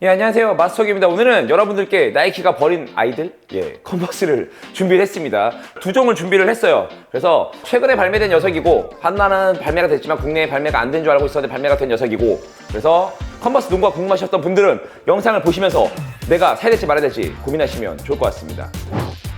예, 안녕하세요. 마스터기입니다. 오늘은 여러분들께 나이키가 버린 아이들, 예, 컨버스를 준비를 했습니다. 두 종을 준비를 했어요. 그래서 최근에 발매된 녀석이고, 하나는 발매가 됐지만 국내에 발매가 안 된 줄 알고 있었는데 발매가 된 녀석이고, 그래서 컨버스 농구가 궁금하셨던 분들은 영상을 보시면서 내가 사야 될지 말아야 될지 고민하시면 좋을 것 같습니다.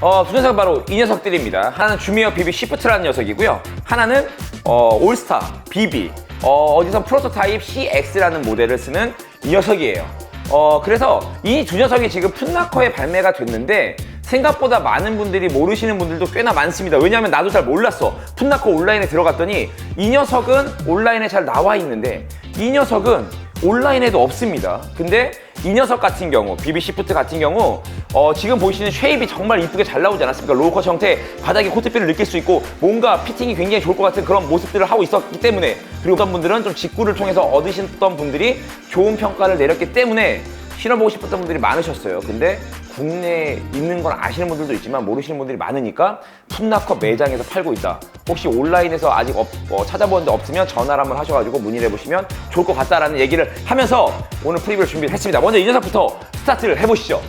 어, 두 녀석은 바로 이 녀석들입니다. 하나는 주미어 비비 시프트라는 녀석이고요. 하나는 어, 올스타 비비. 어, 어디서 프로토타입 CX라는 모델을 쓰는 이 녀석이에요. 어, 그래서 이 두 녀석이 지금 풋나커에 발매가 됐는데 생각보다 많은 분들이 모르시는 분들도 꽤나 많습니다. 왜냐하면 나도 잘 몰랐어. 풋나커 온라인에 들어갔더니 이 녀석은 온라인에 잘 나와 있는데 이 녀석은 온라인에도 없습니다. 근데 이 녀석 같은 경우, 비비 시프트 같은 경우, 어, 지금 보시는 쉐입이 정말 이쁘게 잘 나오지 않았습니까? 로우컷 형태, 바닥에 코트필을 느낄 수 있고, 뭔가 피팅이 굉장히 좋을 것 같은 그런 모습들을 하고 있었기 때문에, 그리고 어떤 분들은 좀 직구를 통해서 얻으셨던 분들이 좋은 평가를 내렸기 때문에, 신어보고 싶었던 분들이 많으셨어요. 근데 국내에 있는 건 아시는 분들도 있지만 모르시는 분들이 많으니까 풋나커 매장에서 팔고 있다. 혹시 온라인에서 아직 없- 어, 찾아보는데 없으면 전화를 한번 하셔가지고 문의를 해보시면 좋을 것 같다라는 얘기를 하면서 오늘 프리뷰를 준비를 했습니다. 먼저 이 녀석부터 스타트를 해보시죠.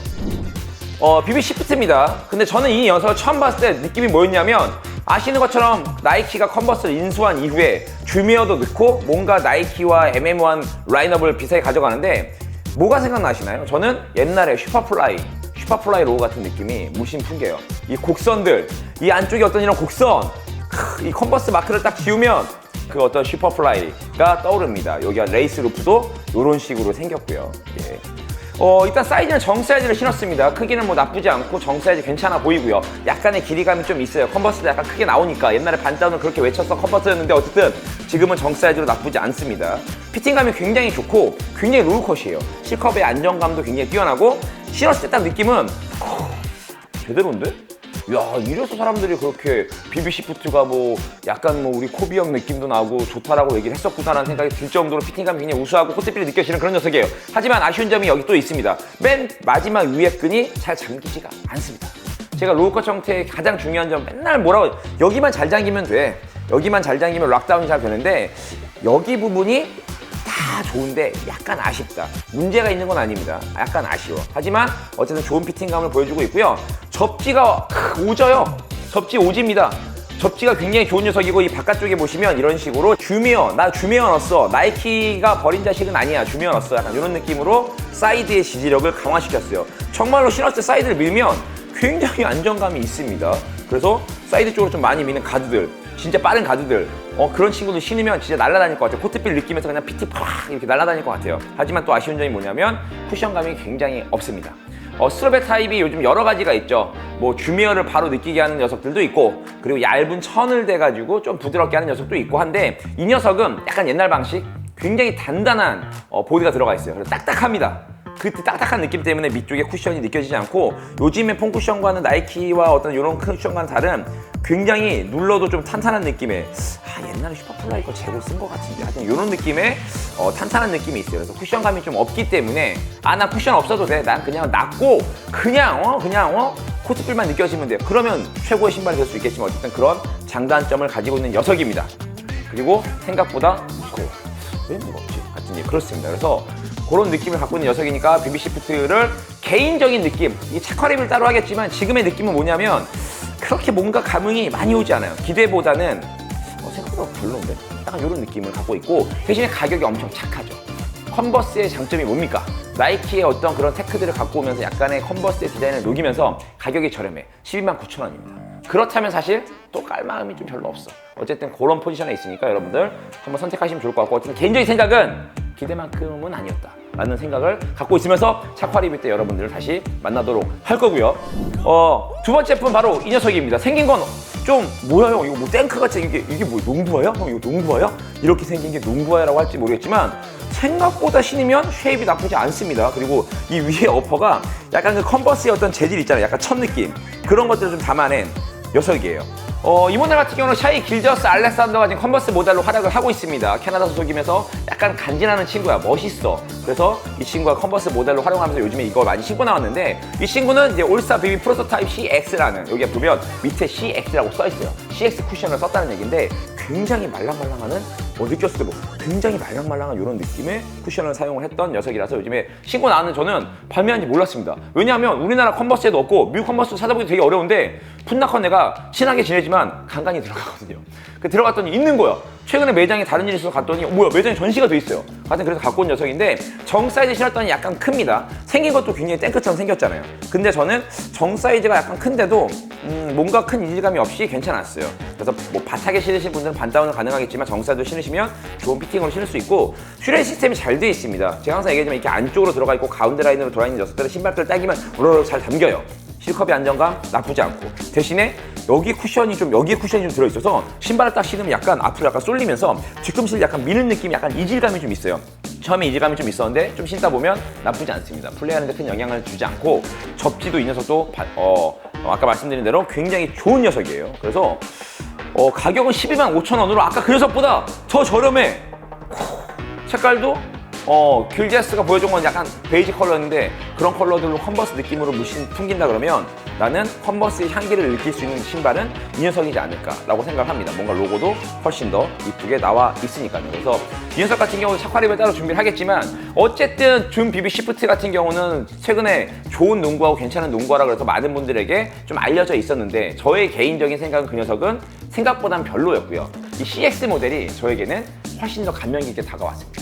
어, 비비 시프트입니다. 근데 저는 이 녀석을 처음 봤을 때 느낌이 뭐였냐면 아시는 것처럼 나이키가 컨버스를 인수한 이후에 주미어도 넣고 뭔가 나이키와 애매모한 라인업을 비슷하게 가져가는데 뭐가 생각나시나요? 저는 옛날에 슈퍼플라이 슈퍼플라이 로고 같은 느낌이 무심 풍겨요. 이 곡선들, 이 안쪽에 어떤 이런 곡선, 크, 이 컨버스 마크를 딱 지우면 그 어떤 슈퍼플라이가 떠오릅니다. 여기가 레이스 루프도 이런 식으로 생겼고요. 예. 어, 일단 사이즈는 정 사이즈를 신었습니다. 크기는 뭐 나쁘지 않고 정 사이즈 괜찮아 보이고요. 약간의 길이감이 좀 있어요. 컨버스도 약간 크게 나오니까 옛날에 반다운을 그렇게 외쳤어 컨버스였는데 어쨌든 지금은 정 사이즈로 나쁘지 않습니다. 피팅감이 굉장히 좋고 굉장히 롤컷이에요. 실컵의 안정감도 굉장히 뛰어나고 신었을 때 딱 느낌은 후, 제대로인데? 야, 이래서 사람들이 그렇게 비비시프트가 뭐 약간 뭐 우리 코비 형 느낌도 나고 좋다라고 얘기를 했었구나라는 생각이 들 정도로 피팅감이 굉장히 우수하고 코트필이 느껴지는 그런 녀석이에요. 하지만 아쉬운 점이 여기 또 있습니다. 맨 마지막 위에 끈이 잘 잠기지가 않습니다. 제가 로우컷 형태의 가장 중요한 점 맨날 뭐라고 여기만 잘 잠기면 돼. 여기만 잘 잠기면 락다운이 잘 되는데 여기 부분이 다 좋은데 약간 아쉽다. 문제가 있는 건 아닙니다. 약간 아쉬워. 하지만 어쨌든 좋은 피팅감을 보여주고 있고요. 접지가 크, 오져요. 접지 오집니다. 접지가 굉장히 좋은 녀석이고 이 바깥쪽에 보시면 이런 식으로 주미어 나 주미어 넣었어 나이키가 버린 자식은 아니야 주미어 넣었어 약간 이런 느낌으로 사이드의 지지력을 강화시켰어요 정말로 신었을 때 사이드를 밀면 굉장히 안정감이 있습니다 그래서 사이드 쪽으로 좀 많이 미는 가드들 진짜 빠른 가드들 어, 그런 친구들 신으면 진짜 날아다닐 것 같아요 코트필 느끼면서 그냥 피티 팍 이렇게 날아다닐 것 같아요 하지만 또 아쉬운 점이 뭐냐면 쿠션감이 굉장히 없습니다 어, 스트로베 타입이 요즘 여러 가지가 있죠. 뭐 주미어를 바로 느끼게 하는 녀석들도 있고 그리고 얇은 천을 대가지고 좀 부드럽게 하는 녀석도 있고 한데 이 녀석은 약간 옛날 방식 굉장히 단단한 어, 보드가 들어가 있어요. 그래서 딱딱합니다. 그 딱딱한 느낌 때문에 밑쪽에 쿠션이 느껴지지 않고 요즘의 폼 쿠션과는 나이키와 어떤 이런 쿠션과는 다른 굉장히 눌러도 좀 탄탄한 느낌의 아 옛날에 슈퍼플라 이 거 재고 쓴 것 같은데. 하여튼 이런 느낌의 어, 탄탄한 느낌이 있어요. 그래서 쿠션감이 좀 없기 때문에 아 나 쿠션 없어도 돼 난 그냥 낫고 그냥 어 그냥 어 코트필만 느껴지면 돼 그러면 최고의 신발이 될 수 있겠지만 어쨌든 그런 장단점을 가지고 있는 녀석입니다. 그리고 생각보다 무거워. 왜 무겁지? 하여튼 예, 그렇습니다. 그래서 그런 느낌을 갖고 있는 녀석이니까 비비 시프트를 개인적인 느낌 이 착화 리뷰를 따로 하겠지만 지금의 느낌은 뭐냐면 그렇게 뭔가 감흥이 많이 오지 않아요. 기대보다는 어, 생각보다 별로인데? 약간 이런 느낌을 갖고 있고 대신에 가격이 엄청 착하죠. 컨버스의 장점이 뭡니까? 나이키의 어떤 그런 테크들을 갖고 오면서 약간의 컨버스의 디자인을 녹이면서 가격이 저렴해. 12만 9천 원입니다. 그렇다면 사실 또 깔 마음이 좀 별로 없어. 어쨌든 그런 포지션에 있으니까 여러분들 한번 선택하시면 좋을 것 같고 어쨌든 개인적인 생각은 기대만큼은 아니었다 라는 생각을 갖고 있으면서 착화 리뷰 때 여러분들을 다시 만나도록 할 거고요. 어, 두 번째 품 바로 이 녀석입니다. 생긴 건 좀 뭐야 형 이거 뭐 탱크같이 이게 이게 뭐 농부화야? 형 이거 농부화야? 이렇게 생긴 게 농부화라고 할지 모르겠지만 생각보다 신으면 쉐입이 나쁘지 않습니다. 그리고 이 위에 어퍼가 약간 그 컨버스의 어떤 재질 있잖아요. 약간 첫 느낌. 그런 것들을 좀 담아낸 녀석이에요 어, 이 모델 같은 경우는 샤이 길저스 알렉산더가 지금 컨버스 모델로 활약을 하고 있습니다. 캐나다 소속이면서 약간 간지나는 친구야. 멋있어. 그래서 이 친구가 컨버스 모델로 활용하면서 요즘에 이거 많이 신고 나왔는데 이 친구는 이제 올스타 비비 프로토타입 CX라는 여기에 보면 밑에 CX라고 써 있어요. CX 쿠션을 썼다는 얘기인데 굉장히 말랑말랑하는 어, 느꼈을 때뭐 굉장히 말랑말랑한 이런 느낌의 쿠션을 사용을 했던 녀석이라서 요즘에 신고 나는 저는 발매한지 몰랐습니다. 왜냐하면 우리나라 컨버스에도 없고 미국 컨버스 찾아보기 되게 어려운데 풋나컨네가 친하게 지내지만 간간히 들어가거든요. 그 들어갔더니 있는 거야. 최근에 매장에 다른 일이 있어서 갔더니 어, 뭐야 매장에 전시가 돼 있어요. 하여튼 그래서 갖고 온 녀석인데 정 사이즈 신었더니 약간 큽니다. 생긴 것도 굉장히 탱크처럼 생겼잖아요. 근데 저는 정 사이즈가 약간 큰데도 음, 뭔가 큰 이질감이 없이 괜찮았어요. 그래서 뭐 바닥에 신으신 분들은 반다운은 가능하겠지만 정 사이즈 신으시면 좋은 피팅으로 신을 수 있고 슈레 시스템이 잘 돼 있습니다. 제가 항상 얘기하지만 이렇게 안쪽으로 들어가 있고 가운데 라인으로 돌아 있는 녀석들은 신발끈을 당기면 우르르 잘 잠겨요. 실컵의 안정감 나쁘지 않고 대신에 여기 쿠션이 좀 여기에 쿠션이 좀 들어있어서 신발을 딱 신으면 약간 앞으로 약간 쏠리면서 뒤꿈치를 약간 미는 느낌이 약간 이질감이 좀 있어요. 처음에 이질감이 좀 있었는데 좀 신다 보면 나쁘지 않습니다. 플레이하는데 큰 영향을 주지 않고 접지도 이 녀석도 바- 어, 어, 아까 말씀드린 대로 굉장히 좋은 녀석이에요. 그래서 어, 가격은 12만 5천 원으로 아까 그 녀석보다 더 저렴해. 색깔도 어 귤제스가 보여준 건 약간 베이지 컬러인데 그런 컬러들로 컨버스 느낌으로 무신 풍긴다 그러면 나는 컨버스의 향기를 느낄 수 있는 신발은 이 녀석이지 않을까라고 생각합니다. 뭔가 로고도 훨씬 더 이쁘게 나와 있으니까요. 그래서 이 녀석 같은 경우는 샤파립을 따로 준비를 하겠지만 어쨌든 준 비비 시프트 같은 경우는 최근에 좋은 농구하고 괜찮은 농구라 그래서 많은 분들에게 좀 알려져 있었는데 저의 개인적인 생각은 그 녀석은 생각보단 별로였고요. 이 CX 모델이 저에게는 훨씬 더 감명 깊게 다가왔습니다.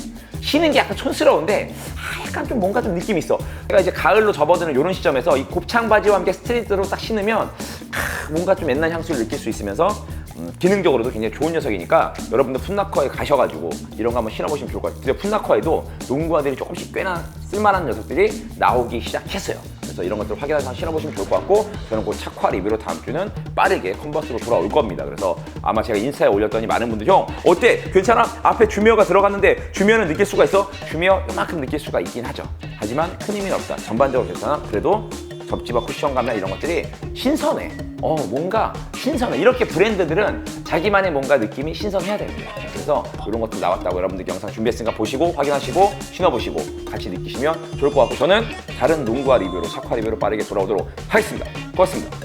쉬는 게 약간 촌스러운데 아, 약간 좀 뭔가 좀 느낌이 있어. 제가 이제 가을로 접어드는 이런 시점에서 이 곱창 바지와 함께 스트리트로 딱 신으면 아, 뭔가 좀 옛날 향수를 느낄 수 있으면서 음, 기능적으로도 굉장히 좋은 녀석이니까 여러분들 풋나커에 가셔가지고 이런 거 한번 신어보시면 좋을 것 같아요. 근데 풋나커에도 농구화들이 조금씩 꽤나 쓸만한 녀석들이 나오기 시작했어요. 그래서 이런 것들 확인해서 신어보시면 좋을 것 같고 저는 그 착화 리뷰로 다음 주는 빠르게 컨버스로 돌아올 겁니다. 그래서 아마 제가 인스타에 올렸더니 많은 분들 형 어때? 괜찮아? 앞에 주미어가 들어갔는데 주미어는 느낄 수가 있어? 주미어 이만큼 느낄 수가 있긴 하죠. 하지만 큰 힘은 없다. 전반적으로 괜찮아? 그래도 접지와 쿠션감이나 이런 것들이 신선해. 어, 뭔가 신선해. 이렇게 브랜드들은 자기만의 뭔가 느낌이 신선해야 됩니다. 그래서 이런 것들 나왔다고 여러분들 영상 준비했으니까 보시고 확인하시고 신어보시고 같이 느끼시면 좋을 것 같고 저는 다른 농구화 리뷰로 착화 리뷰로 빠르게 돌아오도록 하겠습니다. 고맙습니다.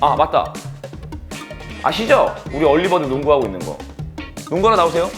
아, 맞다. 아시죠? 우리 얼리버드 농구하고 있는 거. 농구하러 나오세요.